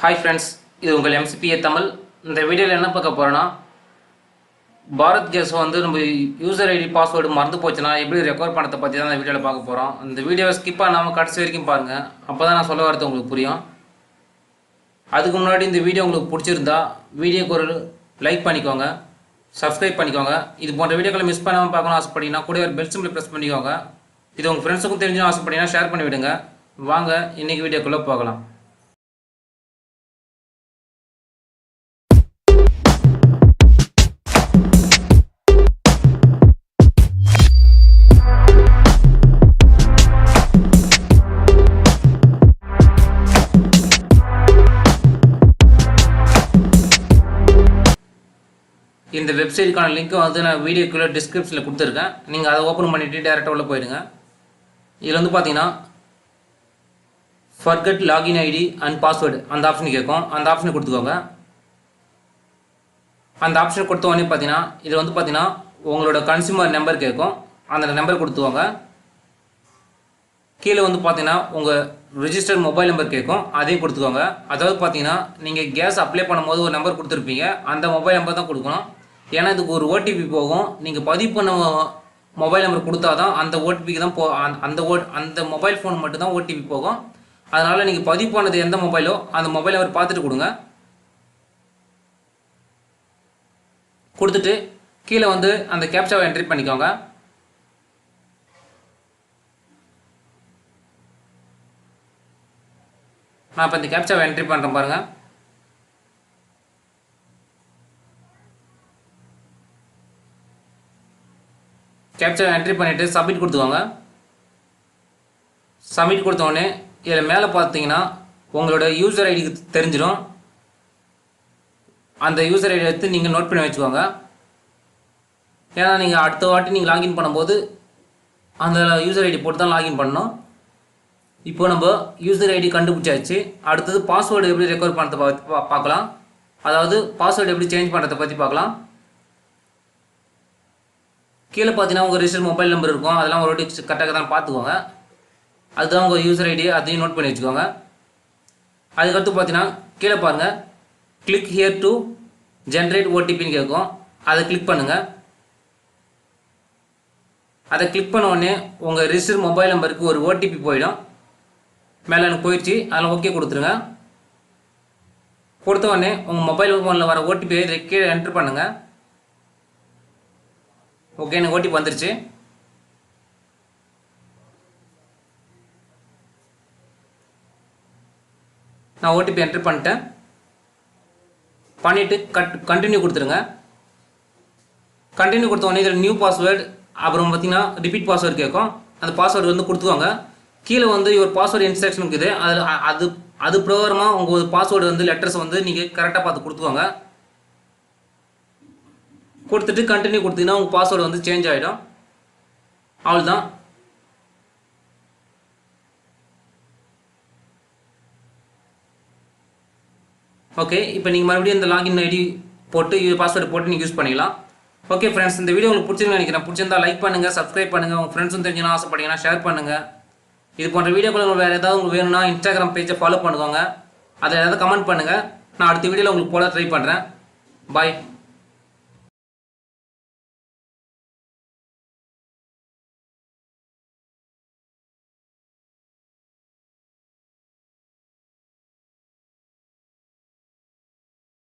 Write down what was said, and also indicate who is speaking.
Speaker 1: Hi friends இது உங்கள் எம்சிபிஏ தமிழ். இந்த வீடியோவில் என்ன பார்க்க போகிறோன்னா பாரத் கேஸ் வந்து நம்ம யூசர் ஐடி பாஸ்வேர்டு மறந்து போச்சுன்னா எப்படி ரெக்கவர் பண்ணதை பற்றி தான் இந்த வீடியோவில் பார்க்க போகிறோம் இந்த வீடியோவை ஸ்கிப் பண்ணாமல் கடைசி வரைக்கும் பாருங்கள் அப்போ தான் நான் சொல்ல வரது உங்களுக்கு புரியும். அதுக்கு முன்னாடி இந்த வீடியோ உங்களுக்கு பிடிச்சிருந்தா வீடியோக்கு ஒரு லைக் பண்ணிக்கோங்க. சப்ஸ்கிரைப் பண்ணிக்கோங்க. இது போன்ற வீடியோக்களை மிஸ் பண்ணாமல் பார்க்கணும் ஆசைப்பட்டீங்கன்னா கூட ஒரு பெல் சிம்பிளை ப்ரெஸ் பண்ணிக்கோங்க. இது உங்கள் ஃப்ரெண்ட்ஸுக்கும் தெரிஞ்சும் ஆசைப்பட்டீங்கன்னா ஷேர் பண்ணி விடுங்க வாங்க இன்றைக்கி வீடியோக்குள்ளே போகலாம். இந்த வெப்சைட்டுக்கான லிங்க்கும் வந்து நான் வீடியோக்குள்ளே டிஸ்கிரிப்ஷனில் கொடுத்துருக்கேன். நீங்கள் அதை ஓப்பன் பண்ணிவிட்டு டேரெக்டாக உள்ளே போயிடுங்க இதில் வந்து பார்த்தீங்கன்னா forgot login ID and password அந்த ஆப்ஷன் கேட்கும் அந்த ஆப்ஷனை கொடுத்துக்கோங்க. அந்த ஆப்ஷன் கொடுத்த உடனே பார்த்தீங்கன்னா இதில் வந்து பார்த்தீங்கன்னா உங்களோட கன்சியூமர் நம்பர் கேட்கும் அந்த நம்பர் கொடுத்துக்கோங்க. கீழே வந்து பார்த்தீங்கன்னா உங்கள் ரிஜிஸ்டர்ட் மொபைல் நம்பர் கேட்கும் அதையும் கொடுத்துக்கோங்க. அதாவது பார்த்தீங்கன்னா நீங்கள் கேஸ் அப்ளை பண்ணும்போது ஒரு நம்பர் கொடுத்துருப்பீங்க. அந்த மொபைல் நம்பர் தான் கொடுக்கணும். ஏன்னா இதுக்கு ஒரு ஓடிபி போகும். நீங்கள் பதிவு பண்ண மொபைல் நம்பர் கொடுத்தா தான் அந்த ஓடிபிக்கு தான் போ அந்த- அந்த ஓ அந்த மொபைல் ஃபோன் மட்டும்தான் ஓடிபி போகும். அதனால் நீங்கள் பதிவு பண்ணது எந்த மொபைலோ அந்த மொபைல் நம்பர் பார்த்துட்டு கொடுங்க. கொடுத்துட்டு கீழே வந்து அந்த கேப்சாவை என்ட்ரி பண்ணிக்கோங்க. நான் இப்போ இந்த கேப்சாவை என்ட்ரி பண்ணுறேன் பாருங்கள் கேப்சர் என்ட்ரி பண்ணிவிட்டு சப்மிட் கொடுத்துக்கோங்க. சப்மிட் கொடுத்த இதில் மேலே பார்த்தீங்கன்னா உங்களோட யூசர் ஐடிக்கு தெரிஞ்சிடும். அந்த யூசர் ஐடி எடுத்து நீங்கள் நோட் பண்ணி வச்சுக்கோங்க. ஏன்னா நீங்கள் அடுத்த வாட்டி நீங்கள் லாகின் பண்ணும்போது அந்த யூசர் ஐடி போட்டு தான் லாகின் பண்ணணும். இப்போ நம்ம யூசர் ஐடி கண்டுபிடிச்சாச்சு. அடுத்தது பாஸ்வேர்டு எப்படி ரெக்கவர் பண்ணுறத பற்றி பார்க்கலாம். அதாவது பாஸ்வேர்டு எப்படி சேஞ்ச் பண்ணுறத பற்றி பார்க்கலாம். கீழே பார்த்தீங்கன்னா உங்கள் ரிஜிஸ்டர் மொபைல் நம்பர் இருக்கும். அதெல்லாம் ஒரு வாட்டி கரெக்டாக தான் பார்த்துக்கோங்க அதுதான் உங்கள் யூசர் ஐடி அதையும் நோட் பண்ணி வச்சுக்கோங்க. அதுக்கடுத்து பார்த்தீங்கன்னா கீழே பாருங்கள் கிளிக் ஹியர் டு ஜென்ரேட் ஓடிபின்னு கேட்கும். அதை கிளிக் பண்ணுங்கள் அதை கிளிக் பண்ண உடனே உங்கள் ரிஜிஸ்டர் மொபைல் நம்பருக்கு ஒரு ஓடிபி போயிடும். மேலே எனக்கு போயிடுச்சு. அதில் ஓகே கொடுத்துருங்க. கொடுத்த உடனே உங்கள் மொபைல் ஃபோனில் வர ஓடிபியை கீழே என்ட்ரு பண்ணுங்கள் ஓகே எனக்கு ஓடிபி வந்துருச்சு. நான் ஓடிபி என்ட்ரு பண்ணிட்டேன். பண்ணிவிட்டு கட் கண்டினியூ கொடுத்துருங்க. கண்டினியூ கொடுத்தோடனே இதில் நியூ பாஸ்வேர்டு அப்புறம் பார்த்தீங்கன்னா ரிப்பீட் பாஸ்வேர்டு கேட்கும். அந்த பாஸ்வேர்டு வந்து கொடுத்துக்கோங்க. கீழே வந்து ஒரு பாஸ்வேர்டு இன்ஸ்ட்ரக்ஷன் இருக்குது. அதில் அது அது பிரகாரமாக உங்கள் பாஸ்வேர்டு வந்து லெட்டர்ஸ் வந்து நீங்கள் கரெக்டாக பார்த்து கொடுத்துக்கோங்க. கொடுத்துட்டு கண்டினியூ கொடுத்தீங்கன்னா உங்கள் பாஸ்வேர்டு வந்து சேஞ்ச் ஆகிடும் அவ்வளோதான் ஓகே இப்போ நீங்கள் மறுபடியும் இந்த லாகின் ஐடி போட்டு பாஸ்வேர்டு போட்டு நீங்கள் யூஸ் பண்ணிக்கலாம். ஓகே ஃப்ரெண்ட்ஸ் இந்த வீடியோ உங்களுக்கு பிடிச்சிருந்து நினைக்கிறேன். பிடிச்சிருந்தா லைக் பண்ணுங்கள் சப்ஸ்கிரைப் பண்ணுங்கள் உங்கள் ஃப்ரெண்ட்ஸும் தெரிஞ்சுனா ஆசைப்பட்டீங்கன்னா ஷேர் பண்ணுங்கள் இது போன்ற வீடியோக்கள் உங்களுக்கு வேறு ஏதாவது உங்களுக்கு வேணும்னா இன்ஸ்டாகிராம் பேஜை ஃபாலோ பண்ணுவாங்க அதில் ஏதாவது கமெண்ட் பண்ணுங்கள் நான் அடுத்த வீடியோவில் உங்களுக்கு போல ட்ரை பண்ணுறேன் பாய்